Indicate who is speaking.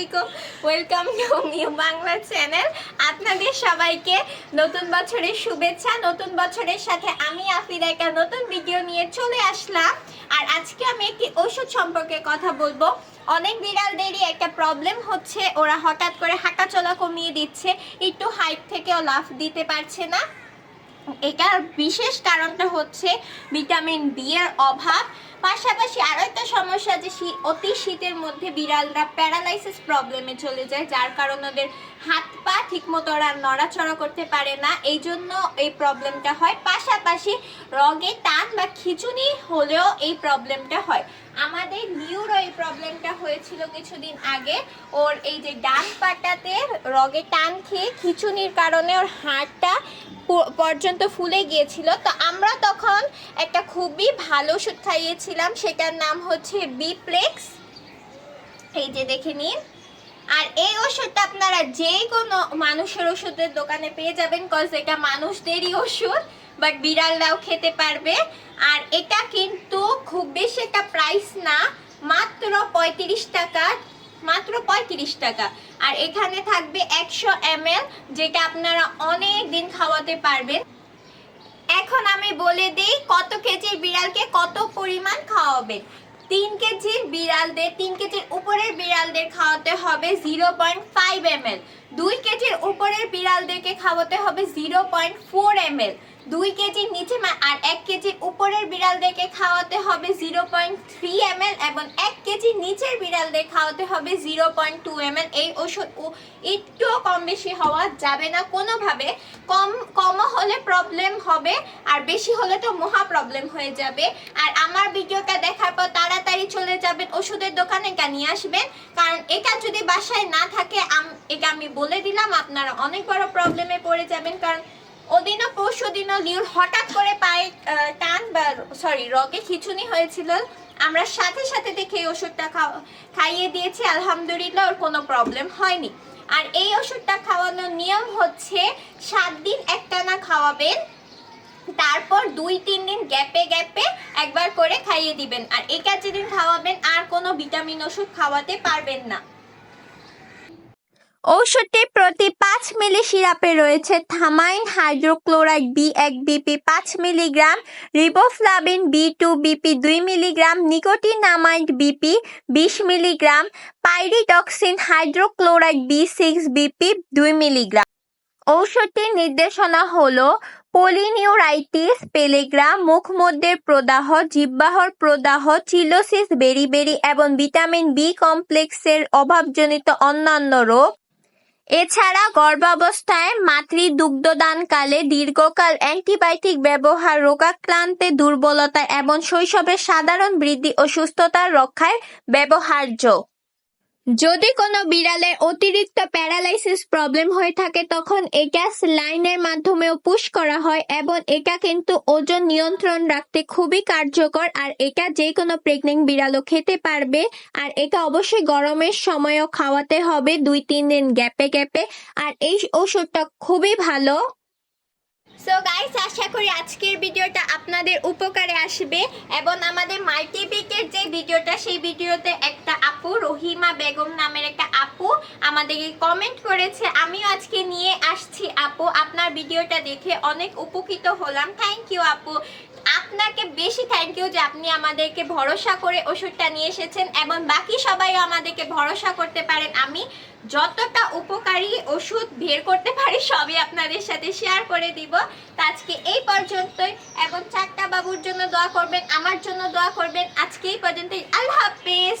Speaker 1: আলাইকুম। Welcome to new Bangla channel আপনাদের সবাইকে নতুন বছরের শুভেচ্ছা, নতুন বছরের সাথে আমি আফিদা একটা নতুন ভিডিও নিয়ে চলে আসলাম। আর আজকে আমি একটি ওষুধ সম্পর্কে কথা বলব। অনেক বিড়ালদেরই একটা প্রবলেম হচ্ছে, ওরা হঠাৎ করে হাঁটাচলা কমিয়ে দিচ্ছে, একটু হাইট থেকেও লাফ দিতে পারছে না। এটার বিশেষ কারণটা হচ্ছে ভিটামিন বি এর অভাব। পাশাপাশি আরও একটা সমস্যা যে অতি শীতের মধ্যে বিড়ালরা প্যারালাইসিস প্রবলেমে চলে যায়, যার কারণে ওদের হাত পা ঠিকমতো ওরা নড়াচড়া করতে পারে না। এই জন্য এই প্রবলেমটা হয়। পাশাপাশি রগে টান বা খিচুনি হলেও এই প্রবলেমটা হয়। আমাদের নিউরো এই প্রবলেমটা হয়েছিল কিছুদিন আগে। ওর এই যে ডান পাটাতে রগে টান খেয়ে খিচুনির কারণে ওর হাড়টা পর্যন্ত ফুলে গিয়েছিল। তো আমরা তখন একটা খুবই ভালো ওষুধ খাইয়েছিলাম, সেটার নাম হচ্ছে বিপ্লেক্স এই যে দেখে নিন। আর এই ওষুধটা আপনারা যে কোনো মানুষের ওষুধের দোকানে পেয়ে যাবেন কজ এটা মানুষদেরই ওষুধ বাট বিড়ালরাও খেতে পারবে। আর এটা কিন্তু খুব বেশি একটা প্রাইস না, মাত্র পঁয়ত্রিশ টাকা, মাত্র পঁয়ত্রিশ টাকা। আর এখানে থাকবে একশো এম যেটা আপনারা অনেক দিন খাওয়াতে পারবেন। এখন আমি বলে দিই, কত কেজির বিড়ালকে কত পরিমাণ খাওয়াবে তিন কেজির বিড়ালদের তিন কেজির বিড়ালদের খাওয়াতে হবে zero point five M L দুই কেজির উপরের বিড়ালদেরকে খাওয়াতে হবে zero point four M L দুই কেজির নিচে আর এক কেজির উপরের বিড়ালদেরকে খাওয়াতে হবে zero point three M L এবং এক কেজির নিচের বিড়ালদের খাওয়াতে হবে zero point two M L এই ওষুধ একটুও কম বেশি হওয়া যাবে না। কোনোভাবে কম কমও হলে প্রবলেম হবে, আর বেশি হলে তো মহা প্রবলেম হয়ে যাবে। আর আমার ভিডিওটা দেখার পর তাড়াতাড়ি চলে যাবেন ওষুধের দোকানে, এটা নিয়ে আসবেন। কারণ এটা যদি বাসায় না থাকে এটা আমি বলে দিলাম, আপনারা অনেক বড় প্রবলেমে পড়ে যাবেন। কারণ ওদিনও পরশু দিনও লিউর হঠাৎ করে পায়ে টান বা সরি রগে খিচুনি হয়েছিল। আমরা সাথে সাথে দেখে এই ওষুধটা খাইয়ে দিয়েছি, আলহামদুলিল্লাহ, ওর কোনো প্রবলেম হয়নি। আর এই ওষুধটা খাওয়ানোর নিয়ম হচ্ছে সাত দিন একটানা খাওয়াবেন, তারপর দুই, তিন দিন গ্যাপে গ্যাপে একবার করে খাইয়ে দিবেন। আর এটা যেদিন খাওয়াবেন, আর কোনো ভিটামিন ওষুধ খাওয়াতে পারবেন না। ঔষধটি প্রতি পাঁচ মিলি সিরাপে রয়েছে থামাইন হাইড্রোক্লোরাইড বি এক বিপি পাঁচ milligram, riboflavin B two BP দুই মিলিগ্রাম, নিকোটিনামাইড বিপি বিশ milligram pyridoxine hydrochloride B six BP দুই মিলিগ্রাম। ঔষধটির নির্দেশনা হল পলিনিউরাইটিস পেলেগ্রা মুখমধ্যের প্রদাহ জিব্বাহর প্রদাহ, চিলোসিস বেরিবেরি এবং ভিটামিন বি কমপ্লেক্সের অভাবজনিত অন্যান্য রোগ। এছাড়া গর্ভাবস্থায় মাতৃ দুগ্ধদানকালে দীর্ঘকাল অ্যান্টিবায়োটিক ব্যবহার, রোগাক্রান্তে দুর্বলতা এবং শৈশবের সাধারণ বৃদ্ধি ও সুস্থতা রক্ষায় ব্যবহার্য। যদি কোনো বিড়ালের অতিরিক্ত প্যারালাইসিস প্রবলেম হয়ে থাকে, তখন এটা লাইনের মাধ্যমেও পুশ করা হয় এবং এটা কিন্তু ওজন নিয়ন্ত্রণ রাখতে খুবই কার্যকর। আর এটা যে কোনো প্রেগনেন্ট বিড়ালও খেতে পারবে। আর এটা অবশ্যই গরমের সময়ও খাওয়াতে হবে দুই তিন দিন গ্যাপে গ্যাপে। আর এই ওষুধটা খুবই ভালো। সো গাইস আশা করি আজকের ভিডিওটা আপনাদের উপকারে আসবে এবং আমাদের মাল্টিপিকের যে ভিডিওটা, সেই ভিডিওতে একটা আপু, রহিমা বেগম নামের একটা আপু আমাদেরকে কমেন্ট করেছে। আমিও আজকে নিয়ে আসছি আপু। আপনার ভিডিওটা দেখে অনেক উপকৃত হলাম। থ্যাংক ইউ আপু। আপনাকে বেশি থ্যাংক ইউ যে আপনি আমাদেরকে ভরসা করে ওষুধটা নিয়ে এসেছেন এবং বাকি সবাই আমাদেরকে ভরসা করতে পারেন। আমি যতটা উপকারী ওষুধ বের করতে পারি সবই আপনাদের সাথে শেয়ার করে দিব। তা আজকে এই পর্যন্তই এবং চারটা বাবুর জন্য দোয়া করবেন, আমার জন্য দোয়া করবেন। আজকে এই পর্যন্তই। আল্লাহ হাফেজ।